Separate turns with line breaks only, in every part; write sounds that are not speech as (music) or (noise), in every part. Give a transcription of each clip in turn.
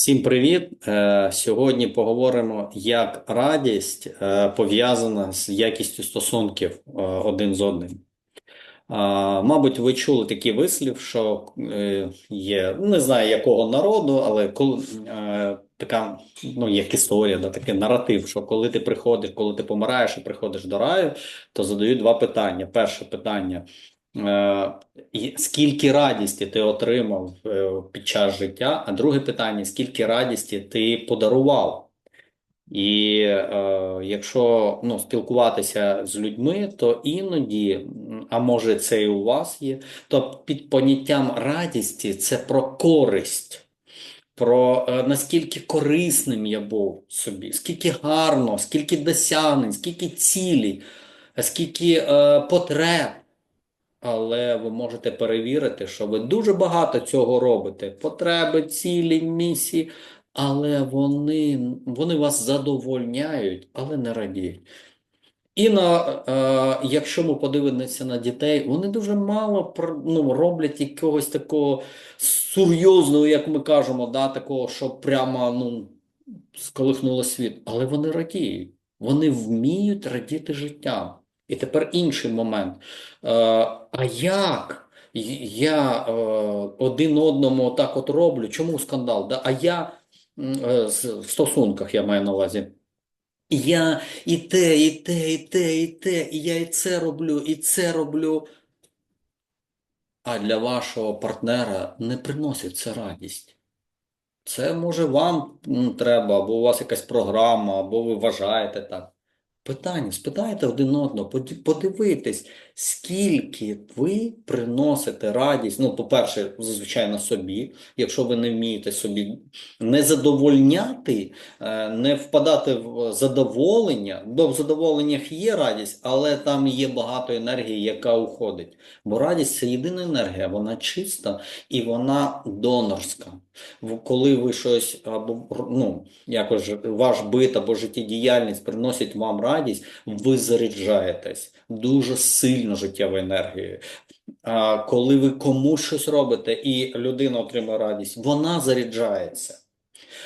Всім привіт! Е, Сьогодні поговоримо, як радість е, пов'язана з якістю стосунків е, один з одним. Мабуть, ви чули такий вислів, що є, не знаю якого народу, але коли, така, ну, як історія, да, такий наратив, що коли ти приходиш, коли ти помираєш і приходиш до раю, то задають два питання. Перше питання. Е, Скільки радісті ти отримав е, під час життя? А друге питання: скільки радісті ти подарував? І е, якщо ну, спілкуватися з людьми, то іноді, а може це і у вас є, то під поняттям радісті це про користь, про е, наскільки корисним я був собі, скільки гарно, скільки досягнень, скільки цілей, скільки е, потреб. Але ви можете перевірити, що ви дуже багато цього робите. Потреби, цілі, місії, але вони, вони вас задовольняють, але не радіють. І на, е, якщо ми подивимося на дітей, вони дуже мало ну, роблять якогось такого серйозного, як ми кажемо, да, такого, що прямо ну, сколихнуло світ. Але вони радіють. Вони вміють радіти життям. І тепер інший момент. Е, а як я е, один одному так от роблю? Чому скандал? Да? А я е, в стосунках я маю на увазі. Я і те, і те, і те, і те, і я і це роблю, і це роблю. А для вашого партнера не приносить це радість. Це може вам треба, або у вас якась програма, або ви вважаєте так. Питання, спитайте один одного, подивитись, скільки ви приносите радість. Ну, по-перше, звичайно, собі, якщо ви не вмієте собі не задовольняти, е, не впадати в задоволення, бо в задоволеннях є радість, але там є багато енергії, яка уходить. Бо радість це єдина енергія, вона чиста і вона донорська. Коли ви щось або ну, якось ваш бит або життєдіяльність приносить вам радість, ви заряджаєтесь дуже сильно життєвою енергією. А коли ви комусь щось робите і людина отримує радість, вона заряджається.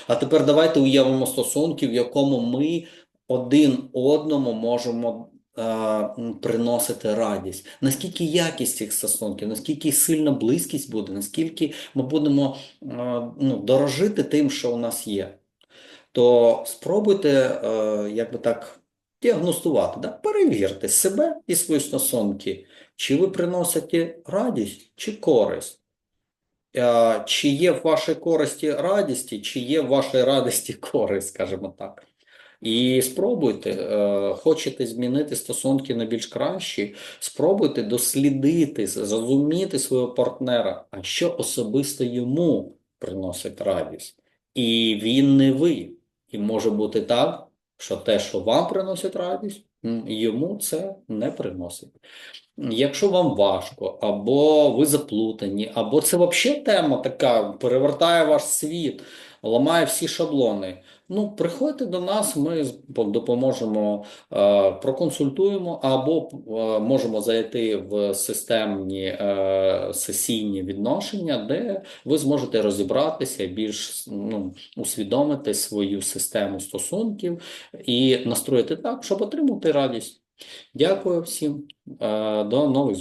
А тепер давайте уявимо стосунки, в якому ми один одному можемо приносити радість. Наскільки якість цих стосунків, наскільки сильна близькість буде, наскільки ми будемо е, ну, дорожити тим, що у нас є, то спробуйте, е, як би так, діагностувати, да? перевірте себе і свої стосунки, чи ви приносите радість чи користь. Е, Чи є в вашій користі радісті, чи є в вашій радості (laughs) користь, скажімо так. І спробуйте, е, хочете змінити стосунки на більш кращі, спробуйте дослідити, зрозуміти свого партнера, а що особисто йому приносить радість. І він не ви. І може бути так, що те, що вам приносить радість, йому це не приносить. Якщо вам важко, або ви заплутані, або це взагалі тема така, перевертає ваш світ, ламає всі шаблони. Ну, приходьте до нас, ми допоможемо, е, проконсультуємо, або е, можемо зайти в системні е, сесійні відношення, де ви зможете розібратися, більш ну, усвідомити свою систему стосунків і настроїти так, щоб отримати радість. Дякую всім. До нових зустрічей.